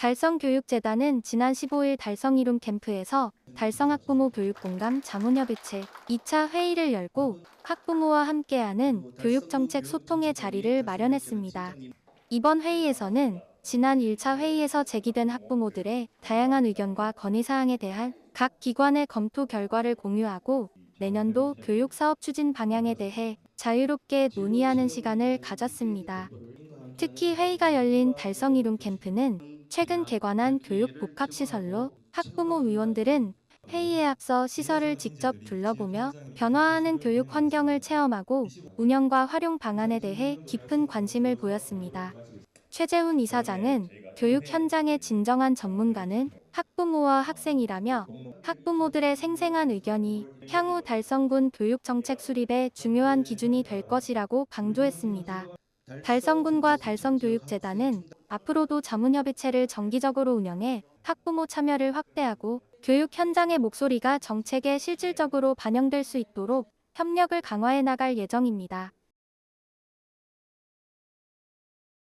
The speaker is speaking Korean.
달성교육재단은 지난 15일 달성이룸 캠프에서 달성학부모 교육공감 자문협의 체 2차 회의를 열고 학부모와 함께하는 교육정책 소통의 자리를 마련했습니다. 이번 회의에서는 지난 1차 회의에서 제기된 학부모들의 다양한 의견과 건의사항에 대한 각 기관의 검토 결과를 공유하고 내년도 교육 사업 추진 방향에 대해 자유롭게 논의하는 시간을 가졌습니다. 특히 회의가 열린 달성이룸 캠프는 최근 개관한 교육 복합시설로 학부모 위원들은 회의에 앞서 시설을 직접 둘러보며 변화하는 교육 환경을 체험하고 운영과 활용 방안에 대해 깊은 관심을 보였습니다. 최재훈 이사장은 교육 현장의 진정한 전문가는 학부모와 학생이라며 학부모들의 생생한 의견이 향후 달성군 교육정책 수립의 중요한 기준이 될 것이라고 강조했습니다. 달성군과 달성교육재단은 앞으로도 자문협의체를 정기적으로 운영해 학부모 참여를 확대하고 교육 현장의 목소리가 정책에 실질적으로 반영될 수 있도록 협력을 강화해 나갈 예정입니다.